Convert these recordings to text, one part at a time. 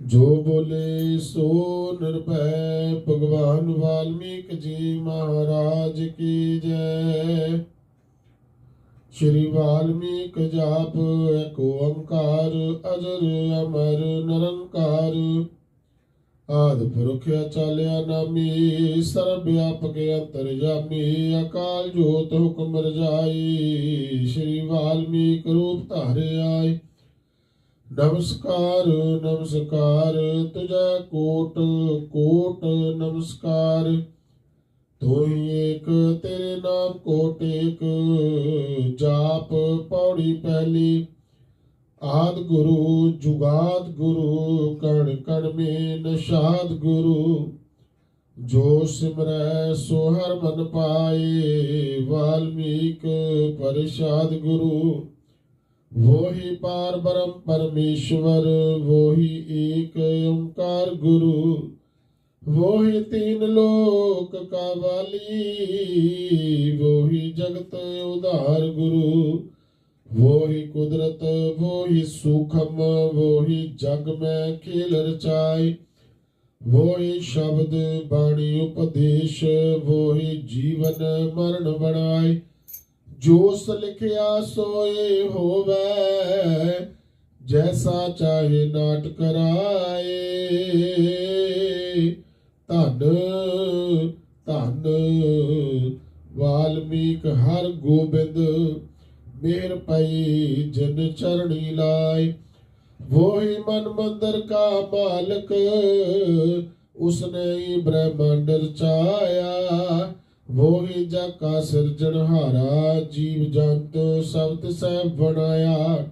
ਜੋ ਬੋਲੇ ਸੋ ਨਿਰਭੈ, ਭਗਵਾਨ ਵਾਲਮੀਕ ਜੀ ਮਹਾਰਾਜ ਕੀ ਜੈ। ਸ਼੍ਰੀ ਵਾਲਮੀਕ ਜਾਪ ਏਕ ਓੰਕਾਰ, ਅਜਰ ਅਮਰ ਨਿਰੰਕਾਰ। ਆਦ ਪੁਰਖ ਚਾਲਿਆ ਨਾਮੀ, ਸਰਬ ਵਿਆਪਕ ਅੰਤਰਜਾਮੀ ਅਕਾਲ ਜੋਤ ਹੁਕਮ ਰਜਾਈ। ਸ਼੍ਰੀ ਵਾਲਮੀਕ ਰੂਪ ਧਾਰੇ ਆਏ ਨਮਸਕਾਰ ਨਮਸਕਾਰ ਤੁਝਾ ਕੋਟ ਕੋਟ, ਨਮਸਕਾਰ। ਤੋਈ ਏਕ, ਤੇਰੇ ਨਾਮ ਕੋਟ ਏਕ, ਜਾਪ ਪੌੜੀ ਪਹਿਲੀ ਆਦ ਗੁਰੂ, ਜੁਗਾਦ ਗੁਰੂ, ਕਣ ਕਣ ਮੇ ਨਸ਼ਾਦ ਗੁਰੂ। ਜੋ ਸਿਮਰੈ, ਸੋ ਹਰ ਮਨ ਪਾਏ, ਵਾਲਮੀਕ ਪਰਿਸ਼ਾਦ ਗੁਰੂ। ਵੋਹੀ ਪਾਰ ਬ੍ਰਹਮ ਪਰਮੇਸ਼ਵਰ, ਵੋਹੀ ਏਕ ਓੰਕਾਰ ਗੁਰੂ, ਵੋਹੀ ਤੀਨ ਲੋਕ ਕਾ ਵਾਲੀ ਵੋਹੀ ਜਗਤ ਉਧਾਰ ਗੁਰੂ, ਵੋਹੀ ਕੁਦਰਤ, ਵੋਹੀ ਸੁਖਮ, ਵੋਹੀ ਜਗ ਮੈਂ ਖੇਲ ਰਚਾਈ, ਵੋਹੀ ਸ਼ਬਦ ਬਾਣੀ ਉਪਦੇਸ਼, ਵੋਹੀ ਜੀਵਨ ਮਰਨ ਬਣਾਈ। ਜੋਸ ਲਿਖਿਆ ਸੋਏ ਹੋਵੇ, ਜੈਸਾ ਚਾਹੇ ਨਾਟ ਕਰਾਏ ਧਨ ਧਨ ਵਾਲਮੀਕ ਹਰ ਗੋਬਿੰਦ ਮੇਰ ਪਈ ਜਨ ਚਰਣੀ ਲਾਏ। ਵੋਹੀ ਮਨ ਮੰਦਰ ਕਾ ਮਾਲਕ, ਉਸਨੇ ਹੀ ਬ੍ਰਹਮੰਡ ਰਚਾਇਆ ਵੋਹੀ ਜਾ ਕਾ ਸਿਰਜਣਹਾਰਾ ਜੀਵ ਜੰਤ ਸਭ ਤਿਸੈ ਬਣਾਇਆ।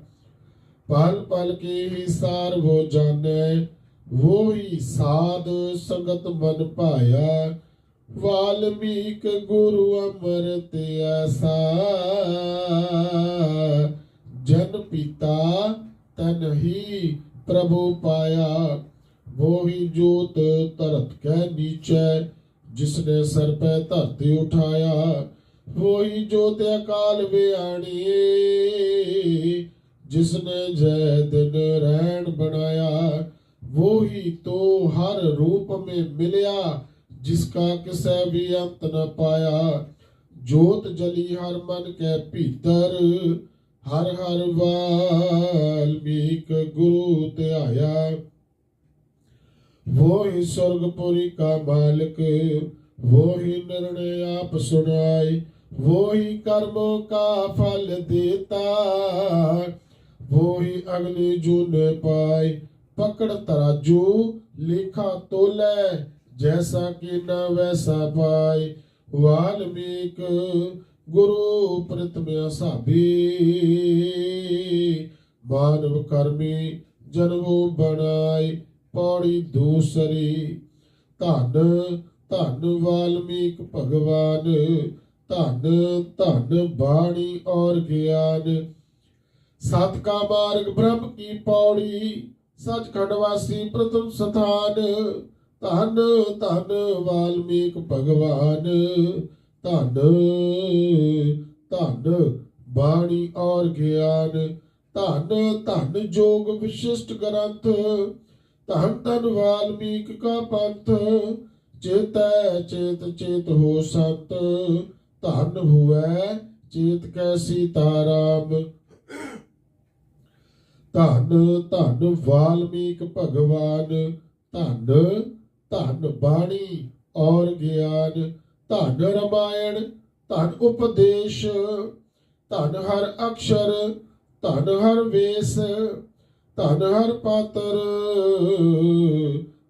ਪਲ ਪਲ ਕੇ ਹੀ ਸਾਰ ਵੋ ਜਾਣੈ ਵੋਹੀ ਸਾਧ ਸੰਗਤ ਮਨ ਭਾਇਆ। ਵਾਲਮੀਕ ਗੁਰੂ ਅੰਮ੍ਰਿਤ ਐਸਾ, ਜਨ ਪਿਤਾ ਤਨ ਹੀ ਪ੍ਰਭੂ ਪਾਇਆ। ਵੋਹੀ ਜੋਤ ਤਰਤ ਕੈ ਨੀਚੈ ਜਿਸਨੇ ਸਰ ਪੈ ਧਰਤੀ ਉਠਾਇਆ ਵੋਈ ਜੋਤ ਅਕਾਲ ਵਿਆਣੀ ਜਿਸਨੇ ਜੈ ਦਿਨ ਰਹਿਣ ਬਣਾਇਆ, ਵੋਹੀ ਤੋ ਹਰ ਰੂਪ ਮੇ ਮਿਲਿਆ, ਜਿਸ ਕਾ ਕਿਸੈ ਵੀ ਅੰਤ ਨ ਪਾਇਆ। ਜੋਤ ਜਲੀ ਹਰ ਮਨ ਕੈ ਭੀਤਰ, ਹਰ ਹਰ ਵਾਲਮੀਕ ਵੋਹੀ ਸੁਰਗਪੁਰੀ ਕਾ ਮਾਲਕ, ਵੋਹੀ ਨਿਰਣय ਆਪ ਸੁਣਾਈ ਵੋਹੀ ਕਰਮੋਂ ਕਾ ਫਲ ਦੇਤਾ, ਵੋਹੀ ਅਗਲੀ ਜੂਨ ਪਾਈ ਪਕੜ ਤਰਾਜੂ ਲੇਖਾ ਤੋਲੇ, ਜੈਸਾ ਕਿ ਨ ਵੈਸਾ ਪਾਈ ਵਾਲਮੀਕ ਗੁਰੂ ਪ੍ਰਤਮ ਅਸਾਬੀ ਮਾਨਵ ਕਰਮੀ ਜਨਮੋ ਬਣਾਈ ਪੌੜੀ ਦੂਸਰੀ, ਧਨ ਧਨ ਵਾਲਮੀਕ ਭਗਵਾਨ, ਧੰਨ ਧੰਨ ਬਾਣੀ ਔਰ ਗਿਆਨ। ਸਤ ਕਾ ਮਾਰਗ ਬ੍ਰਹਮ ਕੀ ਪੌੜੀ, ਸਚਖੰਡ ਵਾਸੀ ਪ੍ਰਥਮ ਸਥਾਨ। ਧੰਨ ਧੰਨ ਵਾਲਮੀਕ ਭਗਵਾਨ, ਧੰਨ ਧੰਨ ਬਾਣੀ ਔਰ ਗਿਆਨ। ਧੰਨ ਧੰਨ ਜੋਗ ਵਿਸ਼ਿਸ਼ਟ ਗ੍ਰੰਥ ਧੰਨ ਧੰਨ ਵਾਲਮੀਕ ਕਾ ਪੰਥ, ਚੇਤੈ ਚੇਤ ਚੇਤ ਹੋ ਸੰਤ, ਧੰਨ ਹੁਐ ਚੇਤ ਕੈ ਸੀਤਾਰਾਮ ਧੰਨ ਧੰਨ ਵਾਲਮੀਕ ਭਗਵਾਨ, ਧੰਨ ਧੰਨ ਬਾਣੀ ਔਰ ਗਿਆਨ, ਧੰਨ ਰਮਾਇਣ, ਧੰਨ ਉਪਦੇਸ਼, ਧੰਨ ਹਰ ਅਕਸ਼ਰ, ਧੰਨ ਹਰ ਵੇਸ। ਧੰਨ ਹਰ ਪਾਤਰ,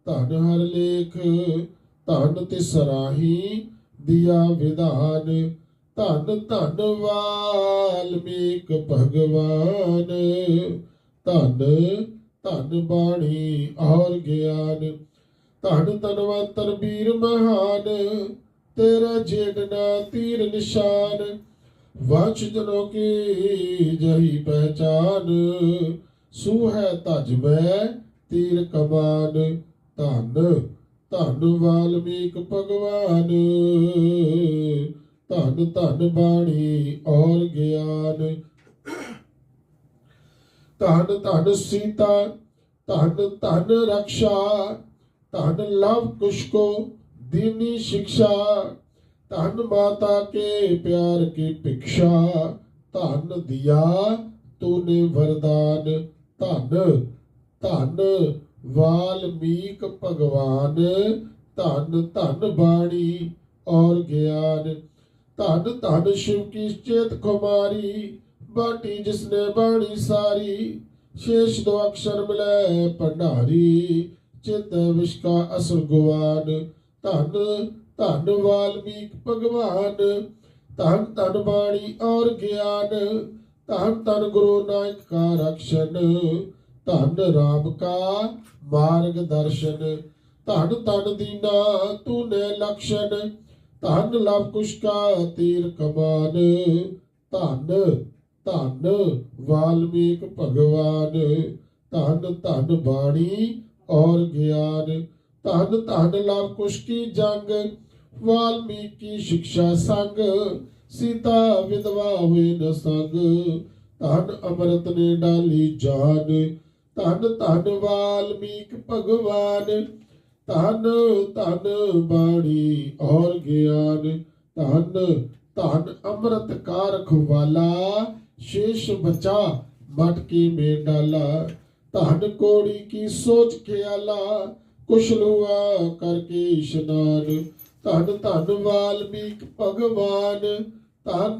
ਧਨ ਹਰ ਲੇਖ, ਧੰਨ ਤਿਸਰਾਹੀ ਦਿਆ ਵਿਧਾਨ। ਧੰਨ ਧੰਨ ਵਾਲਮੀਕ ਭਗਵਾਨ, ਧੰਨ ਧੰਨ ਬਾਣੀ ਔਰ ਗਿਆਨ। ਧਨ ਧਨਵੰਤਰ ਵੀਰ ਮਹਾਨ, ਤੇਰਾ ਜੇਡਨਾ ਤੀਰ ਨਿਸ਼ਾਨ। ਵੰਸ਼ ਜਨੋ ਕੀ ਜਹੀ ਪਹਿਚਾਨ ਸੂਹੈ ਤਜਬੈ ਤੀਰ ਕਮਾਨ ਧਨ ਧਨ ਵਾਲਮੀਕ ਭਗਵਾਨ। ਧਨ ਧਨ ਬਾਣੀ ਔਰ ਗਿਆਨ। ਧੰਨ ਧੰਨ ਸੀਤਾ, ਧਨ ਧਨ ਰਕਸ਼ਾ, ਧਨ ਲਵ ਕੁਸ਼ ਕੋ ਦੀਨੀ ਸਿੱਖਿਆ ਧਨ ਮਾਤਾ ਕੇ ਪਿਆਰ ਕੀ ਪਿਕਸ਼ਾ ਧਨ ਦਿਆ ਤੂਨੇ ਵਰਦਾਨ। ਧੰਨ ਧੰਨ ਵਾਲਮੀਕ ਭਗਵਾਨ, ਧੰਨ ਧੰਨ ਬਾਣੀ ਔਰ ਗਿਆਨ। ਧੰਨ ਧੰਨ ਸ਼ਿਵ ਕੀ ਚੇਤ ਕੁਮਾਰੀ ਬਾਟੀ ਜਿਸਨੇ ਬਾਣੀ ਸਾਰੀ, ਸ਼ੇਸ਼ ਦੋ ਅਕਸ਼ਰ ਮਿਲੇ ਭੰਡਾਰੀ, ਚਿਤ ਵਿਸ਼ਕਾ ਅਸਰ ਗੁਵਾਨ ਧੰਨ ਧੰਨ ਵਾਲਮੀਕ ਭਗਵਾਨ, ਧੰਨ ਧੰਨ ਬਾਣੀ ਔਰ ਗਿਆਨ। ਧੰਨ ਧੰਨ ਗੁਰੂ ਨਾਨਕ ਕਾ ਰਖਸ਼ਨ, ਧੰਨ ਰਾਮ ਕਾ ਮਾਰਗ ਦਰਸ਼ਨ। ਧੰਨ ਧੰਨ ਦੀਨਾ ਤੂਨੇ ਲਖਸ਼ਨ, ਧੰਨ ਲਵ ਕੁਸ਼ ਕਾ ਤੀਰ ਕਮਾਨ। ਧੰਨ ਧੰਨ ਵਾਲਮੀਕ ਭਗਵਾਨ, ਧੰਨ ਧੰਨ ਬਾਣੀ ਔਰ ਗਿਆਨ। ਧੰਨ ਧੰਨ ਲਵ ਕੁਸ਼ ਕੀ ਜੰਗ, ਵਾਲਮੀਕੀ ਸਿੱਖਿਆ ਸੰਗ। ਸੀਤਾ ਵਿਧਵਾ ਹੋਏ ਨ ਸੰਗ, ਧੰਨ ਅੰਮ੍ਰਿਤ ਨੇ ਡਾਲੀ ਜਾਨ। ਧੰਨ ਧੰਨ ਵਾਲਮੀਕ ਭਗਵਾਨ, ਧੰਨ ਧੰਨ ਬਾਣੀ ਔਰ ਗਿਆਨ। ਧੰਨ ਧੰਨ ਅੰਮ੍ਰਿਤ ਕਾ ਰਖਵਾਲਾ ਸ਼ੇਸ਼ ਬਚਾ ਮਟਕੀ ਮੇ ਡਾਲਾ। ਧੰਨ ਕੋੜੀ ਕੀ ਸੋਚ ਖਿਆਲਾ ਕੁਸ਼ਲ ਹੁਆ ਕਰਕੇ ਇਸ਼ਨਾਨ। ਧੰਨ ਧੰਨ ਵਾਲਮੀਕ ਭਗਵਾਨ ਧੰਨ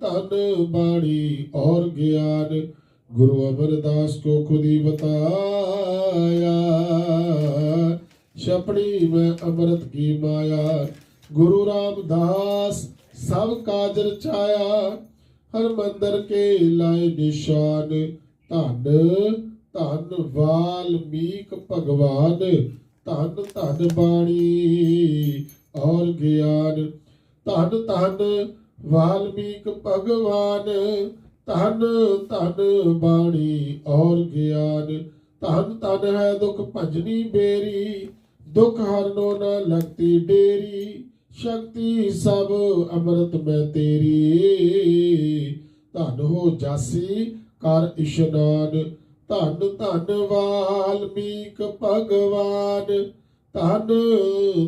ਧੰਨ ਬਾਣੀ ਔਰ ਗਿਆਨ, ਗੁਰੂ ਅਮਰਦਾਸ ਕੋ ਖੁਦੀ ਬਤਾਇਆ। ਛਪੜੀ ਮੈਂ ਅੰਮ੍ਰਿਤ ਕੀ ਮਾਇਆ, ਗੁਰੂ ਰਾਮਦਾਸ ਸਭ ਕਾਜ ਰਚਾਇਆ ਹਰ ਮੰਦਰ ਕੇ ਲਾਏ ਨਿਸ਼ਾਨ, ਧੰਨ ਧੰਨ ਵਾਲਮੀਕ ਭਗਵਾਨ, ਧੰਨ ਧੰਨ ਬਾਣੀ ਔਰ ਗਿਆਨ। ਧੰਨ ਧੰਨ ਵਾਲਮੀਕ ਭਗਵਾਨ, ਧੰਨ ਧੰਨ ਬਾਣੀ ਔਰ ਗਿਆਨ। ਧਨ, ਧੰਨ ਹੈ ਦੁਖ ਭੰਜਨੀ ਬੇਰੀ, ਦੁਖ ਹਰਨੋ ਨ ਲਗਤੀ ਡੇਰੀ। ਸ਼ਕਤੀ ਸਭ ਅੰਮ੍ਰਿਤ ਮੈਂ ਤੇਰੀ। ਧੰਨ ਹੋ ਜਾਸੀ ਕਰ ਇਸ਼ਨਾਨ। ਧੰਨ ਧੰਨ ਵਾਲਮੀਕ ਭਗਵਾਨ, ਧੰਨ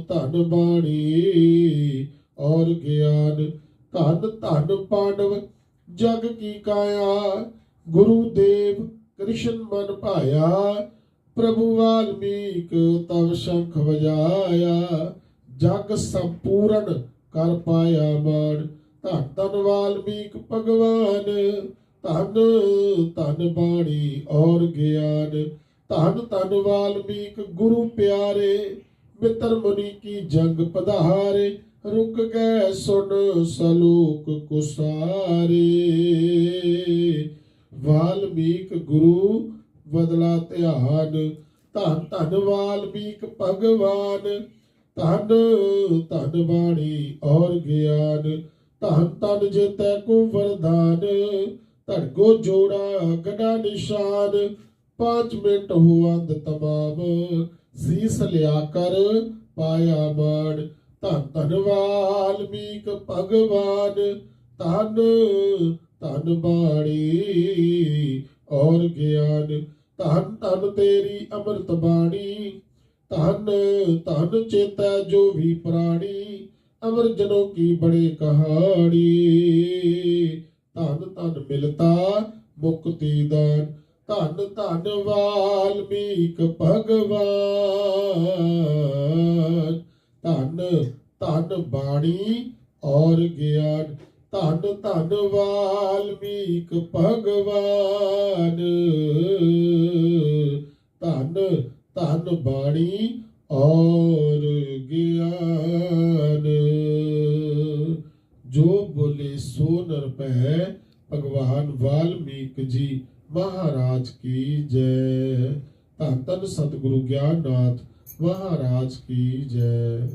ਧੰਨ ਬਾਣੀ ਔਰ ਗਿਆਨ। ਧਨ, ਧੰਨ ਪਾਂਡਵ, ਜਗ ਕੀ ਕਾਇਆ? ਗੁਰੂ ਦੇਵ ਕ੍ਰਿਸ਼ਨ ਮਨ ਭਾਇਆ, ਪ੍ਰਭੂ ਵਾਲਮੀਕ ਤਵ ਸ਼ੰਖ ਵਜਾਇਆ, ਜਗ ਸੰਪੂਰਨ ਕਰ ਪਾਇਆ ਮਾਨ ਧੰਨ ਧੰਨ ਵਾਲਮੀਕ ਭਗਵਾਨ, ਧੰਨ ਧੰਨ ਬਾਣੀ ਔਰ ਗਿਆਨ। ਧੰਨ ਧੰਨ ਵਾਲਮੀਕ ਗੁਰੂ ਪਿਆਰੇ, ਮਿੱਤਰ ਮੁਨੀ ਕੀ ਜੰਗ ਪਧਾਰੇ ਰੁਕ ਗਏ ਸੁਣ ਸਲੋਕ ਕੁਸਾਰੇ। ਵਾਲਮੀਕ ਗੁਰੂ ਬਦਲਾ ਧਿਆਨ, ਧੰਨ ਧੰਨ ਵਾਲਮੀਕ ਭਗਵਾਨ। ਧੰਨ ਧੰਨ ਬਾਣੀ ਔਰ ਗਿਆਨ, ਧੰਨ ਧੰਨ ਜੇਤੈ ਕੋ ਵਰਦਾਨ। ਧੜਕੋ ਜੋੜਾ ਗੜਾ ਨਿਸ਼ਾਨ ਪਾँच ਮਿੰਟ ਹੋ ਅੰਦ ਤਮਾਮ। ਸੀਸ ਲਿਆ ਕਰ ਪਾਇਆ ਮਾਨ ਧੰਨ ਧੰਨ ਵਾਲਮੀਕ ਭਗਵਾਨ, ਧੰਨ ਧੰਨ ਬਾਣੀ ਔਰ ਗਿਆਨ, ਧੰਨ ਧੰਨ ਤੇਰੀ ਅੰਮ੍ਰਿਤ ਬਾਣੀ, ਧੰਨ ਧੰਨ ਚੇਤਾ ਜੋ ਵੀ ਪ੍ਰਾਣੀ, ਅਮਰ ਜਨੋ ਕੀ ਬੜੇ ਕਹਾਣੀ, ਧੰਨ ਧੰਨ ਮਿਲਤਾ ਮੁਕਤੀ ਦਾਨ, ਧੰਨ ਧੰਨ ਵਾਲਮੀਕ ਭਗਵਾਨ। ਧੰਨ ਧੰਨ ਬਾਣੀ ਔਰ ਗਿਆਨ, ਧੰਨ ਧੰਨ ਵਾਲਮੀਕ ਭਗਵਾਨ। ਧੰਨ ਧੰਨ ਬਾਣੀ ਔਰ ਗਿਆਨ। ਜੋ ਬੋਲੇ, ਸੋ ਨਰ ਪੈ ਭਗਵਾਨ ਵਾਲਮੀਕ ਜੀ, ਮਹਾਰਾਜ ਕੀ ਜੈ। ਧੰਨ ਧੰਨ ਸਤਿਗੁਰੂ ਗਿਆਨਨਾਥ ਮਹਾਰਾਜ ਕੀ ਜੈ।